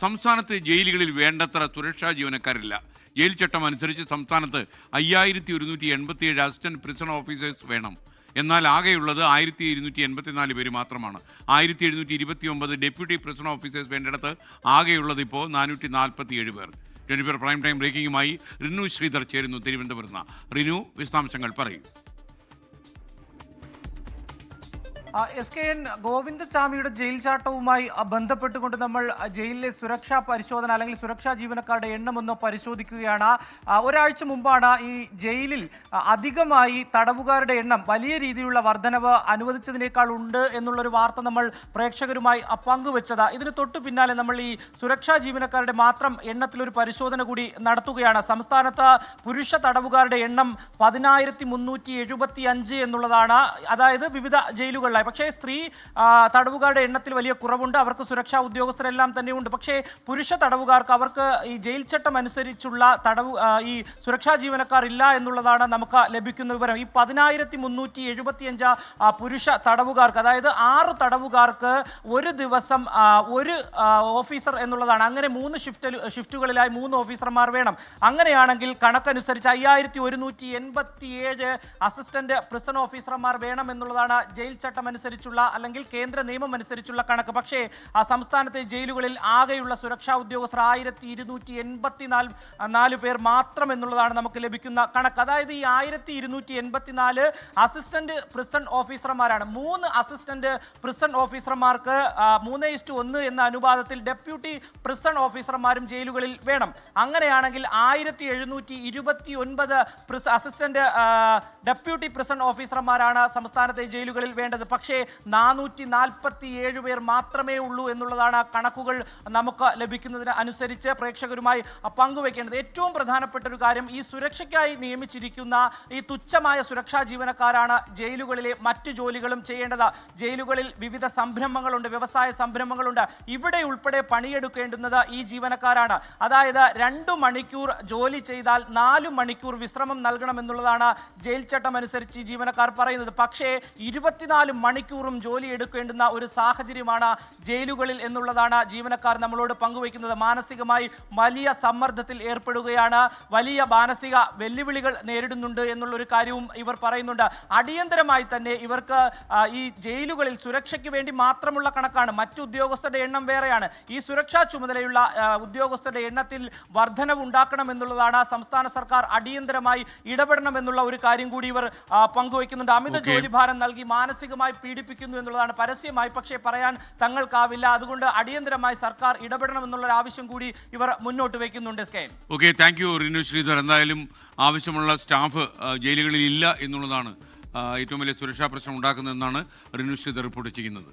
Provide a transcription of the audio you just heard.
സംസ്ഥാനത്ത് ജയിലുകളിൽ വേണ്ടത്ര സുരക്ഷാ ജീവനക്കാരില്ല. ജയിൽ ചട്ടം അനുസരിച്ച് സംസ്ഥാനത്ത് അയ്യായിരത്തി ഒരുന്നൂറ്റി എൺപത്തിയേഴ് അസിസ്റ്റന്റ് പ്രിസൺ ഓഫീസേഴ്സ് വേണം. എന്നാൽ ആകെയുള്ളത് ആയിരത്തി ഇരുന്നൂറ്റി എൺപത്തിനാല് പേര് മാത്രമാണ്. ആയിരത്തി എഴുന്നൂറ്റി ഇരുപത്തി ഒമ്പത് ഡെപ്യൂട്ടി പ്രിസൺ ഓഫീസേഴ്സ് വേണ്ടിടത്ത് ആകെയുള്ളത് ഇപ്പോൾ നാനൂറ്റി നാൽപ്പത്തി ഏഴ് പേർ. ട്വന്റി ഫോർ പ്രൈം ടൈം ബ്രേക്കിംഗുമായി റിനു ശ്രീധർ ചേരുന്നു തിരുവനന്തപുരത്ത്. റിനു വിശദാംശങ്ങൾ പറയും. എസ് കെ എൻ ഗോവിന്ദസ്വാമിയുടെ ജയിൽ ചാട്ടവുമായി ബന്ധപ്പെട്ടുകൊണ്ട് നമ്മൾ ജയിലിലെ സുരക്ഷാ പരിശോധന അല്ലെങ്കിൽ സുരക്ഷാ ജീവനക്കാരുടെ എണ്ണം ഒന്ന് പരിശോധിക്കുകയാണ്. ഒരാഴ്ച മുമ്പാണ് ഈ ജയിലിൽ അധികമായി തടവുകാരുടെ എണ്ണം വലിയ രീതിയിലുള്ള വർധനവ് അനുവദിച്ചതിനേക്കാൾ ഉണ്ട് എന്നുള്ളൊരു വാർത്ത നമ്മൾ പ്രേക്ഷകരുമായി പങ്കുവച്ചത്. ഇതിന് തൊട്ടു പിന്നാലെ നമ്മൾ ഈ സുരക്ഷാ ജീവനക്കാരുടെ മാത്രം എണ്ണത്തിലൊരു പരിശോധന കൂടി നടത്തുകയാണ്. സംസ്ഥാനത്ത് പുരുഷ തടവുകാരുടെ എണ്ണം പതിനായിരത്തി എന്നുള്ളതാണ്. അതായത് വിവിധ ജയിലുകളിലായി. പക്ഷേ സ്ത്രീ തടവുകാരുടെ എണ്ണത്തിൽ വലിയ കുറവുണ്ട്. അവർക്ക് സുരക്ഷാ ഉദ്യോഗസ്ഥരെല്ലാം തന്നെയുണ്ട്. പക്ഷേ പുരുഷ തടവുകാർക്ക് അവർക്ക് ഈ ജയിൽ ചട്ടം അനുസരിച്ചുള്ള തടവ് ഈ സുരക്ഷാ ജീവനക്കാർ ഇല്ല എന്നുള്ളതാണ് നമുക്ക് ലഭിക്കുന്ന വിവരം. ഈ പതിനായിരത്തി മുന്നൂറ്റി എഴുപത്തി അഞ്ച് പുരുഷ തടവുകാർക്ക് അതായത് ആറ് തടവുകാർക്ക് ഒരു ദിവസം ഒരു ഓഫീസർ എന്നുള്ളതാണ്. അങ്ങനെ മൂന്ന് ഷിഫ്റ്റ് ഷിഫ്റ്റുകളിലായി മൂന്ന് ഓഫീസർമാർ വേണം. അങ്ങനെയാണെങ്കിൽ കണക്കനുസരിച്ച് അയ്യായിരത്തി ഒരുന്നൂറ്റി എൺപത്തി ഏഴ് അസിസ്റ്റന്റ് പ്രിസൺ ഓഫീസർമാർ വേണം എന്നുള്ളതാണ് ജയിൽ ചട്ടം അനുസരിച്ചുള്ള അല്ലെങ്കിൽ കേന്ദ്ര നിയമം അനുസരിച്ചുള്ള കണക്ക്. പക്ഷേ ആ സംസ്ഥാനത്തെ ജയിലുകളിൽ ആകെയുള്ള സുരക്ഷാ ഉദ്യോഗസ്ഥർ ആയിരത്തി ഇരുന്നൂറ്റി എൺപത്തി നാല് നാല് പേർ മാത്രം എന്നുള്ളതാണ് നമുക്ക് ലഭിക്കുന്ന കണക്ക്. അതായത് ഈ ആയിരത്തി ഇരുന്നൂറ്റി എൺപത്തിനാല് അസിസ്റ്റന്റ് പ്രിസൺ ഓഫീസർമാരാണ്. മൂന്ന് അസിസ്റ്റന്റ് പ്രിസൺ ഓഫീസർമാർക്ക് മൂന്ന് ഇസ്റ്റു ഒന്ന് എന്ന അനുപാതത്തിൽ ഡെപ്യൂട്ടി പ്രിസൺ ഓഫീസർമാരും ജയിലുകളിൽ വേണം. അങ്ങനെയാണെങ്കിൽ ആയിരത്തി എഴുന്നൂറ്റി ഇരുപത്തി ഒൻപത് അസിസ്റ്റന്റ് ഡെപ്യൂട്ടി പ്രിസൺ ഓഫീസർമാരാണ് സംസ്ഥാനത്തെ ജയിലുകളിൽ വേണ്ടത്. പക്ഷേ നാനൂറ്റി നാൽപ്പത്തി ഏഴ് പേർ മാത്രമേ ഉള്ളൂ എന്നുള്ളതാണ് കണക്കുകൾ നമുക്ക് ലഭിക്കുന്നതിന് അനുസരിച്ച് പ്രേക്ഷകരുമായി പങ്കുവെക്കേണ്ടത്. ഏറ്റവും പ്രധാനപ്പെട്ട ഒരു കാര്യം ഈ സുരക്ഷയ്ക്കായി നിയമിച്ചിരിക്കുന്ന ഈ തുച്ഛമായ സുരക്ഷാ ജീവനക്കാരാണ് ജയിലുകളിലെ മറ്റു ജോലികളും ചെയ്യേണ്ടത്. ജയിലുകളിൽ വിവിധ സംരംഭങ്ങളുണ്ട് വ്യവസായ സംരംഭങ്ങളുണ്ട്. ഇവിടെ ഉൾപ്പെടെ പണിയെടുക്കേണ്ടുന്നത് ഈ ജീവനക്കാരാണ്. അതായത് രണ്ടു മണിക്കൂർ ജോലി ചെയ്താൽ നാലു മണിക്കൂർ വിശ്രമം നൽകണമെന്നുള്ളതാണ് ജയിൽ ചട്ടം അനുസരിച്ച് ജീവനക്കാർ പറയുന്നത്. പക്ഷേ ഇരുപത്തിനാല് മണിക്കൂറും ജോലി എടുക്കേണ്ടുന്ന ഒരു സാഹചര്യമാണ് ജയിലുകളിൽ എന്നുള്ളതാണ് ജീവനക്കാർ നമ്മളോട് പങ്കുവയ്ക്കുന്നത്. മാനസികമായി വലിയ സമ്മർദ്ദത്തിൽ ഏർപ്പെടുകയാണ്. വലിയ മാനസിക വെല്ലുവിളികൾ നേരിടുന്നുണ്ട് എന്നുള്ളൊരു കാര്യവും ഇവർ പറയുന്നുണ്ട്. അടിയന്തരമായി തന്നെ ഇവർക്ക് ഈ ജയിലുകളിൽ സുരക്ഷയ്ക്ക് വേണ്ടി മാത്രമുള്ള കണക്കാണ്. മറ്റു ഉദ്യോഗസ്ഥരുടെ എണ്ണം വേറെയാണ്. ഈ സുരക്ഷാ ചുമതലയുള്ള ഉദ്യോഗസ്ഥരുടെ എണ്ണത്തിൽ വർധനവ് ഉണ്ടാക്കണം എന്നുള്ളതാണ് സംസ്ഥാന സർക്കാർ അടിയന്തരമായി ഇടപെടണം എന്നുള്ള ഒരു കാര്യം കൂടി ഇവർ പങ്കുവയ്ക്കുന്നുണ്ട്. അമിത. ജോലിഭാരം നൽകി മാനസികമായി പീഡിപ്പിക്കുന്നു എന്നുള്ളതാണ് പരസ്യമായി പക്ഷേ പറയാൻ തങ്ങൾക്കാവില്ല. അതുകൊണ്ട് അടിയന്തരമായി സർക്കാർ ഇടപെടണം എന്നുള്ള ആവശ്യം കൂടി ഇവർ മുന്നോട്ട് വയ്ക്കുന്നുണ്ട് skein okay thank you Rinu Sreedhar. എന്തായാലും ആവശ്യമുള്ള സ്റ്റാഫ് ജയിലുകളിൽ ഇല്ല എന്നുള്ളതാണ് ഏറ്റവും വലിയ സുരക്ഷാ പ്രശ്നം ഉണ്ടാക്കുന്നതെന്നാണ് റിനു ശ്രീധർ റിപ്പോർട്ട് ചെയ്യുന്നത്.